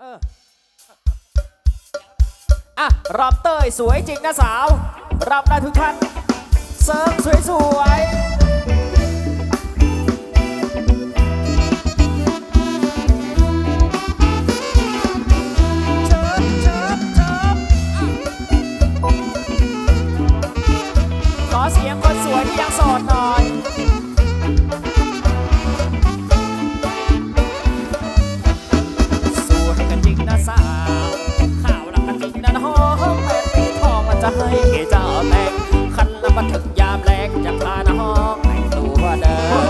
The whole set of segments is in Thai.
เออ อะรำเต้ยสวยจริงนะสาวรำได้ทุกท่านเสริมสวยสวยๆเชิญเชิญเชิญขอเสียงคนสวยที่ยังโสดหน่อย จะให้เจ้าแต่งคันละมาถึงยามแรงจะพาน้องแต่งตัวเดิม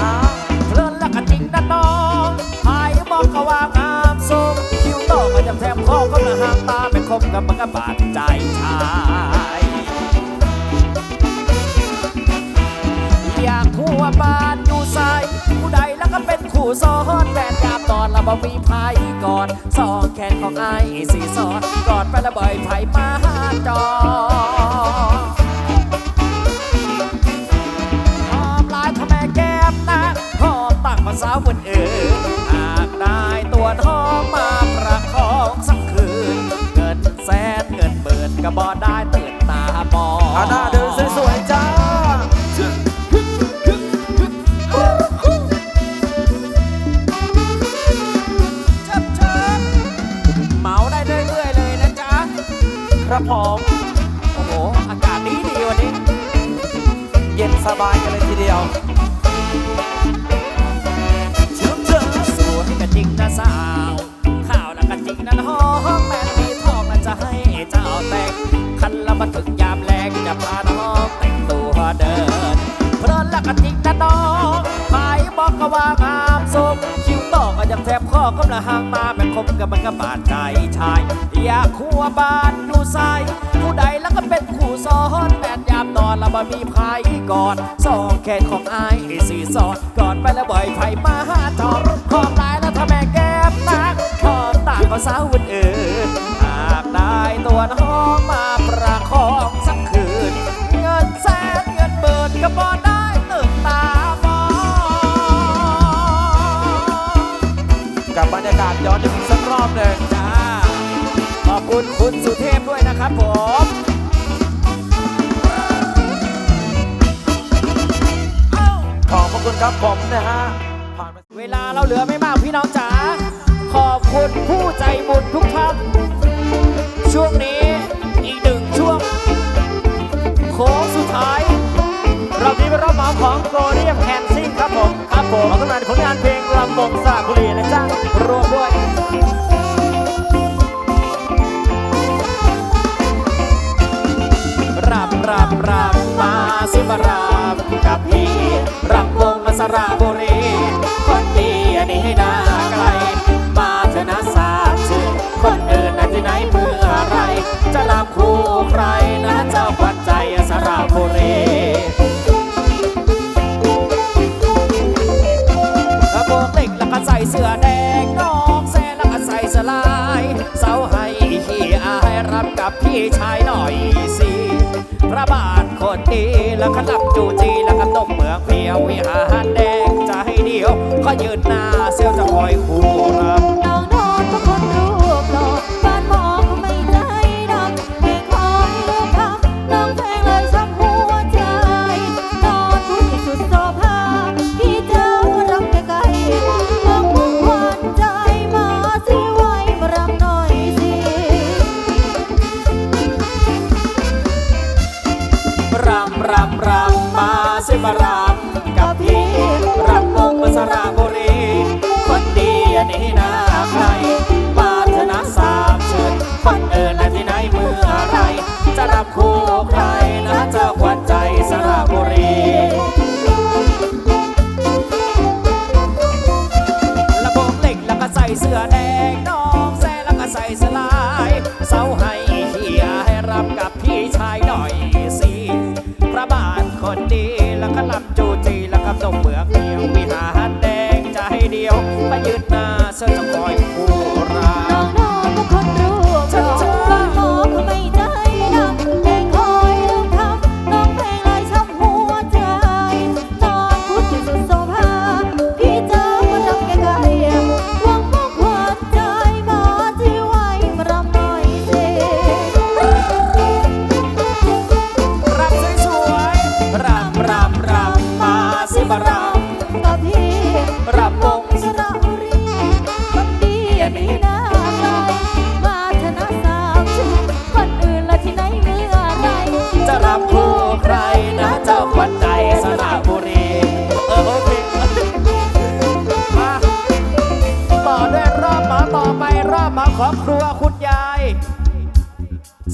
อ้าวเพลินรักกันจริงนะน้องหายมองก็ว่างามทรงคิ้วโตก็จำแทมข้อก็มาห่างตาเป็นคมกับมันก็บาดใจชา ผู้ซ้อนแฟนยามตอนละบ่มีไพ่ก่อนสองแขนของไอ้สีซ้อนกอดไปละบ่อยไผมาหาจอ ครับผม โอ้โห อากาศดีดีวันนี้ เย็นสบายกันเลยทีเดียวเชื่อเธอสวยกันจริงนะสาวข่าวแล้วกันจริงนะน้องแม่มีทองนะจะให้เจ้าแต่งคันละมาถึงยามแรงจะพาน้องแต่งตัวเดิน เพลินล้วกันจริงนะน้องหายบอกก็ว่างามสมคิ้วโตก็ยังแทบข้อกำลังห่างมา คมกับมันก็บาดใจชายอยากคัวบ้านดูใสผู้ใดแล้วก็เป็นคู่ซ้อนแม่นยามนอนแล้วบ่มีภัยก่อนสองแขนของไอ้ายสี่สอดก่อนไปแล้วบ่อยไผมาหาทอมขอบลายแล้วถ้าแม่แก้มนักขอบต่างก็สาวอื่นหากได้ตัวน้อง คุณคุณสุเทพด้วยนะครับผมขอบพระคุณครับผมนะฮะผ่านไปเวลาเราเหลือไม่มากพี่น้องจ๋าขอบคุณผู้ใจบุญทุกท่านช่วงนี้อีกหนึ่งช่วงโค้งสุดท้ายรอบนี้เป็นรอบเหมาของโกเรียมแคนซิ่งครับผม ครับผมขอต้อนรับผลงานเพลงลำบงสระบุรีนะจ๊ะรวมด้วย รับรับมาสิมารับกับพี่รับวงมาสระบุรี คนดีอันนี้ให้น่าไกล มาเถอะนะสาชื่อคนอื่นนั้นที่ไหนเมื่อไร จะรับคู่ใครนะเจ้าขวัญใจสระบุรีกระโปรงเล็กแล้วก็ใส่เสื้อแดงน้องแซแล้วก็ใส่สลาย เสาให้ขี้อายรับกับพี่ชายหน่อยสิ ดีแล้วขลับจูจีแล้วก็ต้มเมืองเพียววิหารแดงใจเดียว ก็ยืนหน้าเซลจะคอยคู่รา ห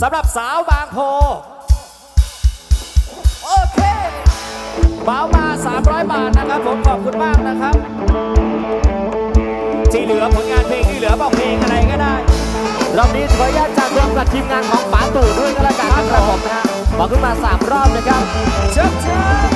สำหรับสาวบางโพ โอเคเบามา 300 บาทนะครับผมขอบคุณมากนะครับ ที่เหลือผลงานเพลงที่เหลือบอกเพลงอะไรก็ได้รอบนี้ขออนุญาตจากรวมกับทีมงานของป๋าตู่ด้วยก็แล้วกันนะครับผมนะบอกขึ้นมาสามรอบนะครับเชิญเชิญ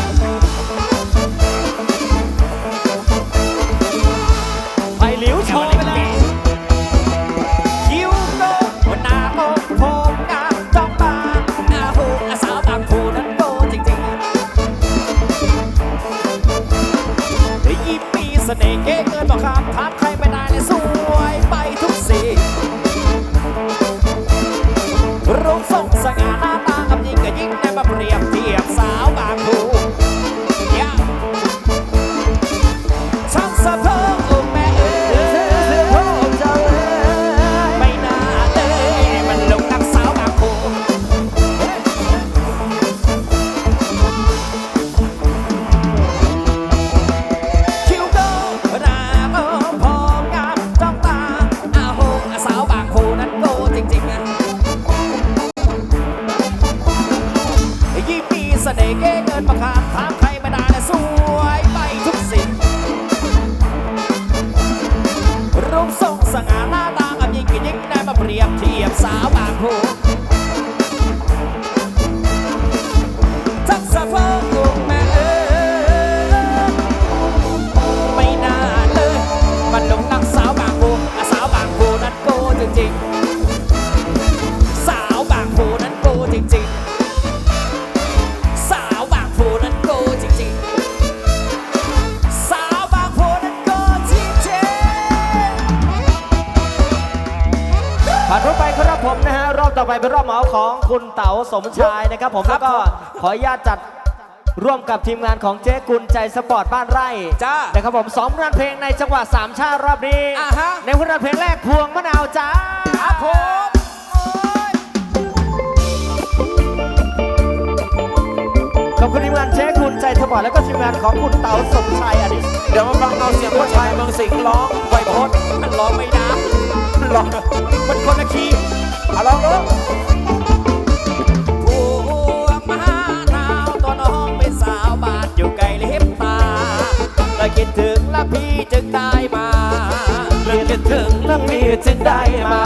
ต่อไปเป็นรอบเหมาของคุณเต๋าสมชายนะครับ ผมแล้วก็ขออนุญาตจัดร่วมกับทีมงานของเจ๊กุลใจสปอร์ตบ้านไร่จ้านะครับผมสองผลงานเพลงในจังหวะสามชาติรอบนี้อ่าฮะ ในผลงานเพลงแรกพวงมะนาวจ้า ครับผมโอ้ยขอบคุณทีมงานเจ๊กุลใจสปอร์ตแล้วก็ทีมงานของคุณเต๋าสมชายอดิเดี๋ยวมาฟังเอาเสียงพ่อชายเมืองสิงห์ร้องไวโพสมันร้องไม่ได้ร้องมันคนละคีย์ อะลองดูพวงมหานาวตัวน้องเป็นสาวบ้านอยู่ไกลเล็บตาและคิดถึงและพี่จึงได้มาเรื่องคิดถึงเรื่องนี้จึงได้มา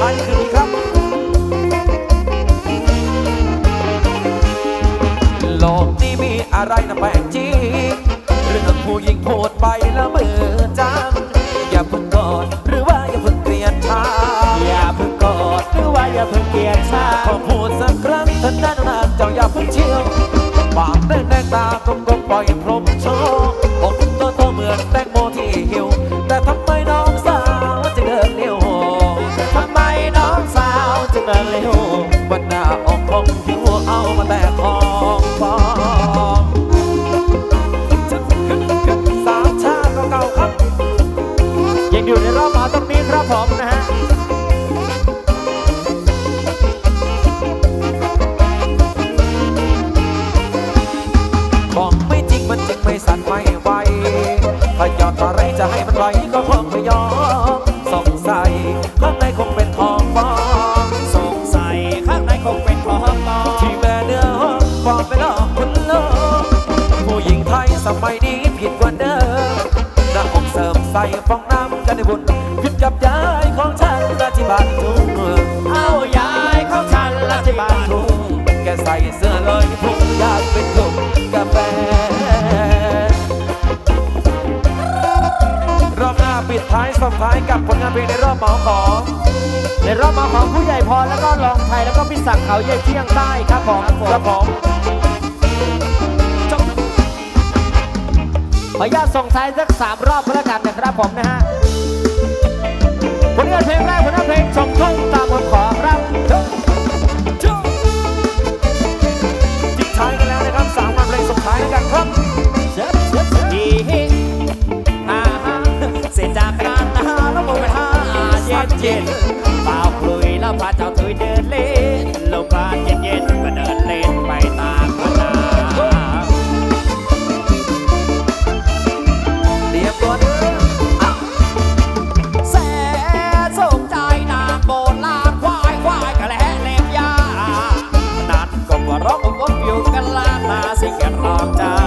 งท้ายส่งท้ายคืนนี้ครับ โลกนี้มีอะไรนะแปลกจริงเรื่องผู้หญิงพูดไปแล้วมือจัง อย่าเพิ่งกอดหรือว่าอย่าเพิ่งเกลียดชาอย่าเพิ่งกอดหรือว่าอย่าเพิ่งเกลียดชาขอพูดสักครั้งท่านนั้นนานเจ้าอย่าเพิ่งเชี่ยวปากแดงแดงตากลมกลมปล่อยพ ยังอยู่ในรอบมาตรงนี้ครับผมนะฮะ ใส่ฟองน้ำกันในบุญผิดกับยายของฉันราธิบาลทุ่งเอายายของฉันละที่บ้าทุ่งแกใส่เสื้อเลยพุ่งอยากเป็นกลุ่มกาแฟรอบหน้าปิดท้ายส่งท้ายกับผลงานเพลงในรอบหมาของในรอบมาของผู้ใหญ่พรแล้วก็รองไทยแล้วก็พี่ศักดิ์เขาใหญ่เที่ยงใต้ครับผมครับผม ออนุญาตส่งท้ายสักสามรอบก็แล้วกันนะครับผมนะฮะผลงานเพลงแรกผลงานเพลงสมทุ่งตามคำขอ ว่าร้องอบอบอยู่กันลานนาสิแกร้อใจ้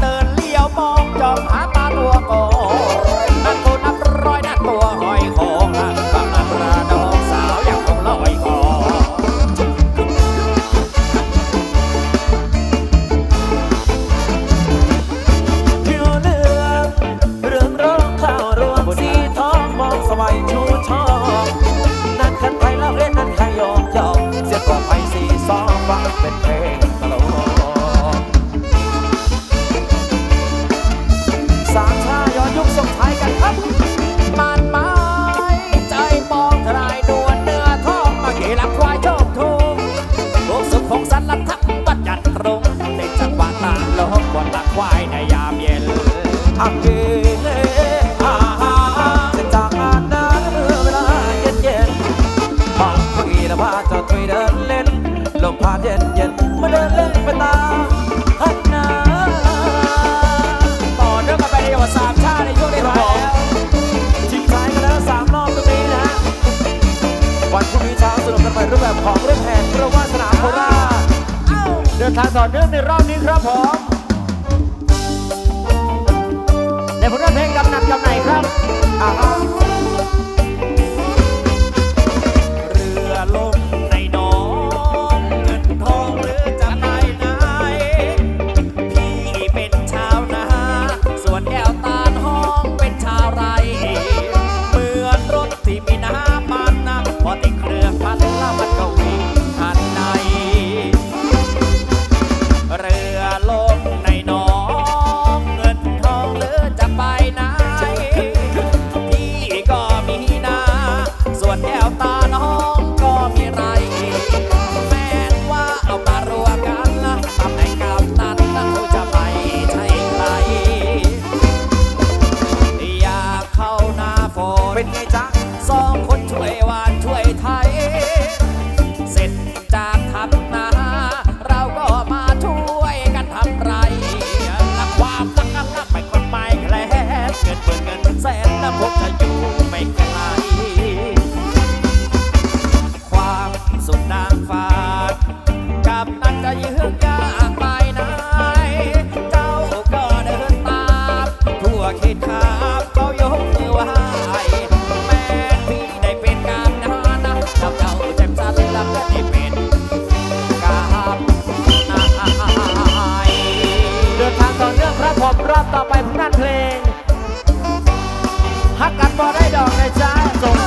เดินเลี้ยวมอง อยุคส่งท้ายกันครับมันไม้ใจปองทลายนวลเนื้อทองมาเกลักควายโชคทุ่งพวกสุขของสันลัทักบัดยันตรงในจังหวะตามโลกบนลักควายในยามเย็นอักเกเลอาฮานจากอ่านน้ำเวลาเย็นเย็นๆห้องคุยแล้วพาเจ้าทุยเดินเล่นลมพาเย็นเย็นมาเดินเล่นไปตา ทางต่อเนื่องในรอบนี้ครับผมในผลงานเพลงกำนันกำไหนครับอ่าเรือลงในหนองเงินทองหรือจะไปไหนพี่เป็นชาวนาส่วนแก้วตาลห้องเป็นชาวไรเหมือนรถที่มีน้ำมันนะพอติด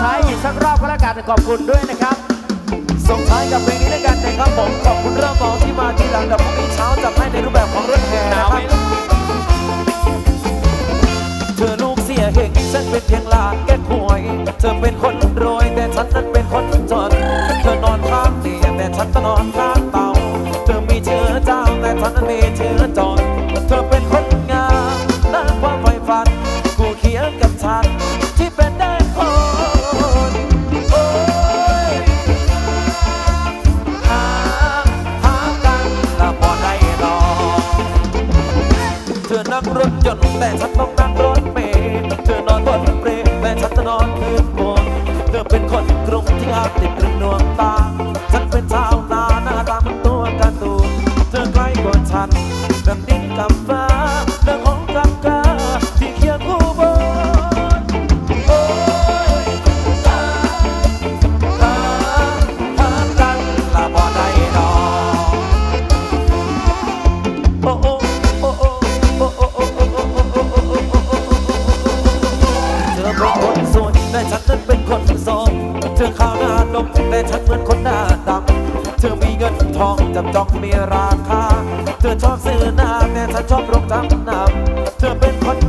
ท้ายอีกสักรอบก็แล้วกันขอบคุณด้วยนะครับ ส่งท้ายกับเพลงนี้แล้วกันนะครับผมขอบคุณเริ่มมองที่มาทีหลังเดี๋ยวพรุ่งนี้เช้าจัดให้ในรูปแบบของเรื่องแห่นานะคไหมรับลูกเธอลูกเสียเหงฉันเป็นเพียงลานแก้หวย เธอเป็นคนรวยแต่ฉันนั้นเป็นคนจน เธอนอนข้างเตียงแต่ฉันก็นอนข้างเตาเธอมีเชื้อเจ้าแต่ฉันนั้นมีเชื้อจน ฟ้าดังของกับกาที่เคียงคู่บนโอ้ยหาหาหากันละบ่ได้ดอกโอ้โอ้โอ้โอ้โอ้โอ้โอ้โอ้โอ้โอ้โอ้โอ้โอ้โอ้เธอเป็นคนสวยแต่ฉันนั้นเป็นคนโสดเธอขาวหน้าดมแต่ฉันเหมือนคนหน้าดำ เธอมีเงินทองจับจองมีราคา เธอชอบซื้อหน้าแต่ฉันชอบรองจำนำเธอเป็นคน